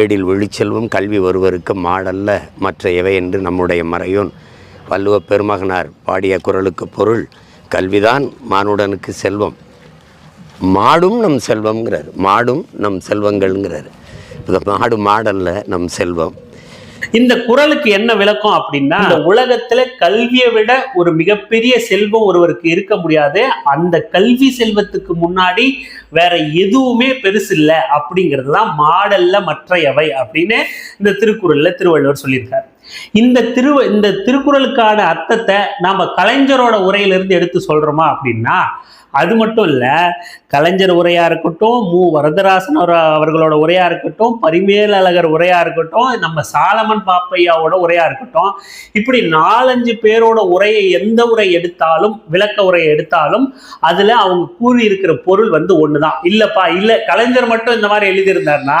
ஏடில் விழிச்செல்வம் கல்வி ஒருவருக்கு மாடல்ல மற்ற எவை என்று நம்முடைய மறையோன் வள்ளுவ பெருமகனார் பாடிய குரலுக்கு பொருள் கல்விதான் மானுடனுக்கு செல்வம். மாடும் நம் செல்வம்ங்கிறார். மாடும் நம் செல்வங்கள்ங்கிறார். இந்த மாடு மாடல்ல நம் செல்வம். இந்த குறளுக்கு என்ன விளக்கம் அப்படின்னா இந்த உலகத்துல கல்வியை விட ஒரு மிகப்பெரிய செல்வம் ஒருவருக்கு இருக்க முடியாது. அந்த கல்வி செல்வத்துக்கு முன்னாடி வேற எதுவுமே பெருசு இல்லை அப்படிங்கிறது தான் மாடல்ல மற்ற எவை அப்படின்னு இந்த திருக்குறள்ல திருவள்ளுவர் சொல்லியிருக்காரு. இந்த திரு இந்த திருக்குறளுக்கான அர்த்தத்தை நாம கலைஞரோட உரையிலிருந்து எடுத்து சொல்றோமா அப்படின்னா அது மட்டும் இல்ல கலைஞர் உரையா இருக்கட்டும் மு. வரதராசன் அவர்களோட உரையா இருக்கட்டும் பரிமேலழகர் உரையா இருக்கட்டும் நம்ம சாலமன் பாப்பையாவோட உரையா இருக்கட்டும் இப்படி நாலஞ்சு பேரோட உரையை எந்த உரை எடுத்தாலும் விளக்க உரையை எடுத்தாலும் அதுல அவங்க கூறி இருக்கிற பொருள் வந்து ஒண்ணுதான். இல்லப்பா இல்ல கலைஞர் மட்டும் இந்த மாதிரி எழுதியிருந்தாருன்னா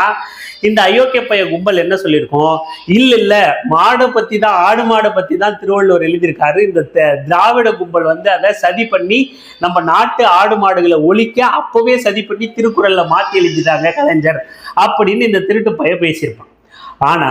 இந்த அயோக்கிய பைய கும்பல் என்ன சொல்லியிருக்கோம்? இல்ல இல்ல மாடை பத்தி தான் ஆடு மாடை பத்தி தான் திருவள்ளுவர் எழுதியிருக்காரு. இந்த த- திராவிட கும்பல் வந்து அதை சதி பண்ணி நம்ம நாட்டு ஆடு மாடுகளை ஒழிக்க அப்பவே சதி பண்ணி திருக்குறள்ல மாத்தி எழுதிட்டாங்க கலைஞர். அப்படின்னு இந்த திருட்டு பைய பேசியிருப்பான். ஆனா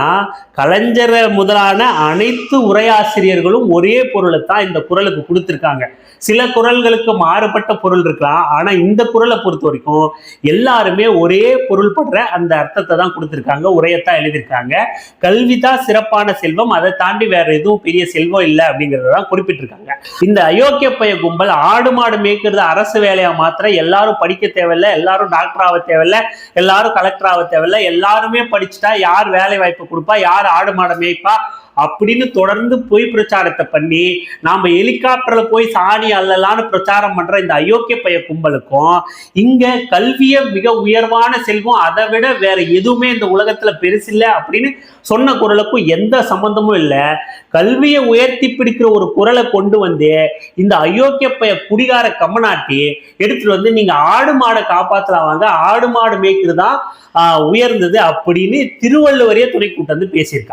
கலைஞரை முதலான அனைத்து உரையாசிரியர்களும் ஒரே பொருளை தான் இந்த குரலுக்கு கொடுத்துருக்காங்க. சில குறள்களுக்கு மாறுபட்ட பொருள் இருக்கலாம். ஆனா இந்த குரலை பொறுத்த வரைக்கும் எல்லாருமே ஒரே பொருள்படுற அந்த அர்த்தத்தை தான் கொடுத்துருக்காங்க. உரையத்தான் எழுதியிருக்காங்க. கல்வி தான் சிறப்பான செல்வம். அதை தாண்டி வேற எதுவும் பெரிய செல்வம் இல்லை அப்படிங்கறத தான் குறிப்பிட்டிருக்காங்க. இந்த அயோக்கிய பைய கும்பல் ஆடு மாடு மேய்க்கிறது அரசு வேலையா மாத்திர எல்லாரும் படிக்க தேவையில்ல எல்லாரும் டாக்டர் ஆக தேவையில்ல எல்லாரும் கலெக்டர் ஆக தேவையில்ல எல்லாருமே படிச்சுட்டா யார் வேலை வாய்ப்பு கொடுப்பா யார் ஆடு மாடு மேய்ப்பா அப்படின்னு தொடர்ந்து பொய் பிரச்சாரத்தை பண்ணி நாம ஹெலிகாப்டர்ல போய் சாணி அல்லலான்னு பிரச்சாரம் பண்ற இந்த அயோக்கிய பைய கும்பலுக்கும் இங்க கல்விய மிக உயர்வான செல்வம் அதை விட வேற எதுவுமே இந்த உலகத்துல பெருசில்ல அப்படின்னு சொன்ன குரலுக்கும் எந்த சம்பந்தமும் இல்லை. கல்வியை உயர்த்தி பிடிக்கிற ஒரு குரலை கொண்டு வந்து இந்த அயோக்கிய பைய குடிகார கம்மநாட்டி எடுத்துட்டு வந்து நீங்க ஆடு மாடை காப்பாத்தலாம் வாங்க ஆடு மாடு மேய்க்கிறது தான் உயர்ந்தது அப்படின்னு திருவள்ளுவரே துணை கூட்டம் வந்து பேசியிருக்கான்